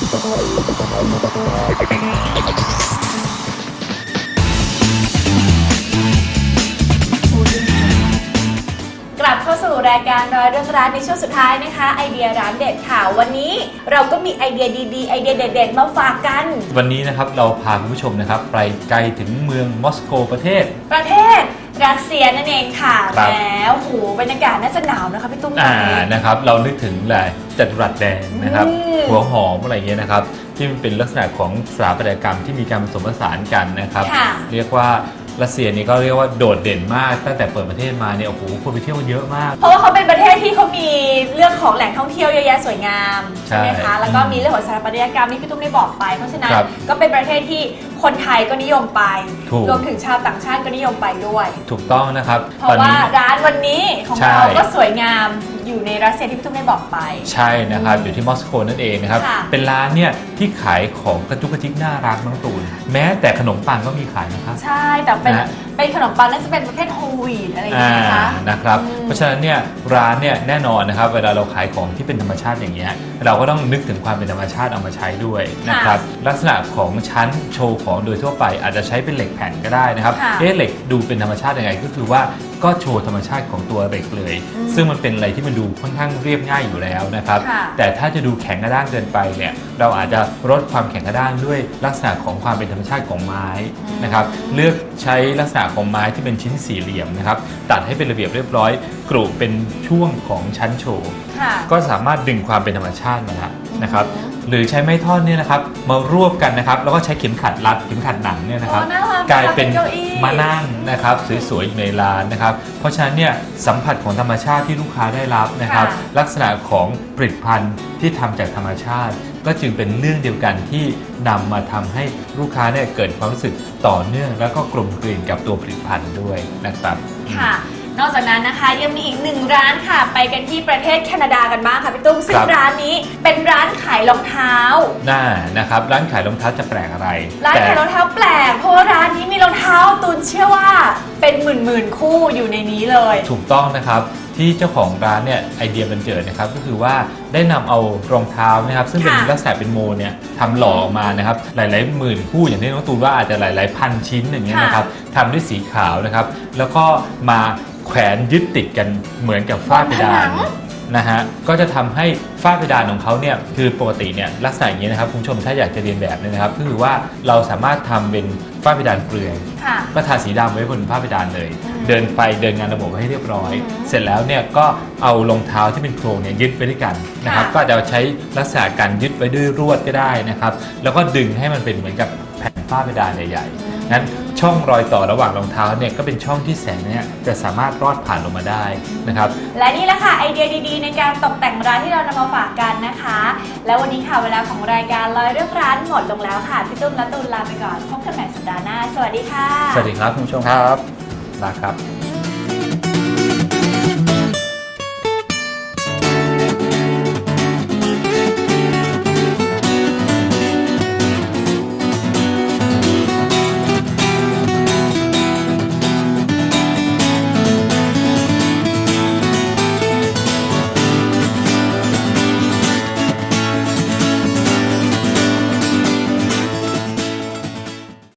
กลับเข้าสู่รายการร้อยเรื่องร้านในช่วงสุดท้ายนะคะ ไอเดียร้านเด็ดค่ะ วันนี้เราก็มีไอเดียดีๆ ไอเดียเด็ดๆ มาฝากกัน วันนี้นะครับเราพาคุณผู้ชมนะครับ ไปไกลถึงเมืองมอสโกประเทศ ประเทศ รัสเซียนั่นเองค่ะครับแล้วโหบรรยากาศน่าจะหนาวนะคะพี่ตุ้ม อ่านะครับเรานึกถึงแหละจัตุรัสแดงนะครับอืมหัวหอมอะไรเงี้ยนะครับที่มันเป็นลักษณะของสถาปัตยกรรมที่มีการผสมผสานกันนะครับ ค่ะเรียกว่า รัสเซียนี่ก็เรียกว่าโดดเด่นมากตั้งแต่เปิดประเทศมาเนี่ยโอ้โหคนไปเที่ยวกันเยอะมาก เพราะว่าเขาเป็นประเทศที่เขามีเรื่องของแหล่งท่องเที่ยวเยอะแยะสวยงาม ใช่ไหมใช่คะ แล้วก็มีเรื่องของสถาปัตยกรรมที่พี่ตุ้มได้บอกไป เพราะฉะนั้นครับก็เป็นประเทศที่คนไทยก็นิยมไปถูก รวมถึงชาวต่างชาติก็นิยมไปด้วย ถูกต้องนะครับเพราะว่าร้านวันนี้ของใช่ เราก็สวยงาม อยู่ในรัสเซียที่พี่ตุ้มได้บอกไป ใช่นะครับ อยู่ที่มอสโกนั่นเองนะครับ ค่ะ เป็นร้านเนี่ยที่ขายของกระจุกกระจิกน่ารักน้องตูน แม้แต่ขนมปังก็มีขายนะครับ ใช่แต่เป็นนะ เป็นขนมปังน่าจะเป็นประเภทโฮลวีตอะไรอย่างอ่าเงี้ยนะคะ นะครับ อืมเพราะฉะนั้นเนี่ยร้านเนี่ยแน่นอนนะครับ เวลาเราขายของที่เป็นธรรมชาติอย่างเงี้ยเราก็ต้องนึกถึงความเป็นธรรมชาติเอามาใช้ด้วยนะครับลักษณะของชั้นโชว์ของโดยทั่วไปอาจจะใช้เป็นเหล็กแผ่นก็ได้นะครับค่ะ เอ๊ะเหล็กดูเป็นธรรมชาติยังไงก็คือว่า ก็โชว์ธรรมชาติของตัวเหล็กเลยอืมซึ่งมันเป็นอะไรที่มันดูค่อนข้างเรียบง่ายอยู่แล้วนะครับค่ะแต่ถ้าจะดูแข็งกระด้างเกินไปเนี่ยเราอาจจะลดความแข็งกระด้างด้วยลักษณะของความเป็นธรรมชาติของไม้นะครับเลือกใช้ลักษณะของไม้ที่เป็นชิ้นสี่เหลี่ยมนะครับตัดให้เป็นระเบียบเรียบร้อยกรุเป็นช่วงของชั้นโชว์ค่ะก็สามารถดึงความเป็นธรรมชาติมาได้นะครับอืม หรือใช้ไม้ท่อนเนี่ยนะครับมารวบกันนะครับแล้วก็ใช้เข็มขัดรัดเข็มขัดหนังเนี่ยนะครับ โอ้น่ารักกลายเป็นเก้าอี้ มานั่งนะครับสวยๆอยู่ในร้านนะครับ เพราะฉะนั้นเนี่ยสัมผัสของธรรมชาติที่ลูกค้าได้รับนะครับ ค่ะ ลักษณะของผลิตภัณฑ์ที่ทำจากธรรมชาติ ก็จึงเป็นเรื่องเดียวกันที่นำมาทำให้ลูกค้าเนี่ยเกิดความรู้สึกต่อเนื่อง แล้วก็กลมกลืนกับตัวผลิตภัณฑ์ด้วยนะครับ ค่ะ นอกจากนั้นนะคะยังมีอีกหนึ่งร้านค่ะ ไปกันที่ประเทศแคนาดากันบ้างค่ะพี่ตุ้มซึ่งครับร้านนี้เป็นร้านขายรองเท้าหน้านะครับร้านขายรองเท้าจะแปลกอะไร ร้านแต่ขายรองเท้าแปลกเพราะว่าร้านนี้มีรองเท้าตูนเชื่อว่าเป็นหมื่นหมื่นๆคู่อยู่ในนี้เลย ถูกต้องนะครับที่เจ้าของร้านเนี่ยไอเดียบันเจิดนะครับก็คือว่าได้นำเอารองเท้านะครับซึ่งเป็นค่ะลักษณะเป็นโมเนี่ยทำหล่อออกมานะครับหลายๆหมื่นคู่อย่างที่น้องตูนว่าอาจจะหลายๆพันชิ้นอย่างเงี้ยนะครับทำด้วยสีขาวนะครับแล้วก็มา แขวนยึดติดกันเหมือนกับฝ้าเพดาบนผนันงนะฮะก็จะทำให้ฝ้าเพดานของเขาเนี่ยคือปกติเนี่ยลักษณะอย่างนี้นะครับคุณผู้ชมถ้าอยากจะเรียนแบบเนี่ยนะครับก็คือว่าเราสามารถทำเป็นฝ้าเพดานเปลือย ค่ะ ก็ทาสีดำไว้บนผ้าเพดานเลย อืมเดินไปเดินงานระบบให้เรียบร้อย อืมเสร็จแล้วเนี่ยก็เอารองเท้าที่เป็นโครงเนี่ยยึดไว้ด้วยกันนะครับค่ะ ก็จะใช้ลักษณะการยึดไว้ด้วยรวดก็ได้นะครับ แล้วก็ดึงให้มันเป็นเหมือนกับแผ่ นผ้าเพดานใหญ่ๆนั้นช่องรอยต่อระหว่างรองเท้าเนี่ยก็เป็นช่องที่แสงเนี่ยจะสามารถรอดผ่านลงมาได้นะครับ และนี่แหละค่ะไอเดียดีๆ ในการตกแต่งร้านที่เรานำมาฝากกันนะคะ แล้ววันนี้ค่ะเวลาของรายการร้อยเรื่องร้านหมดลงแล้วค่ะพี่ตุ้มและตูนลาไปก่อนพบกันใหม่สัปดาห์หน้า สวัสดีค่ะ สวัสดีครับคุณผู้ชมครับลาครับ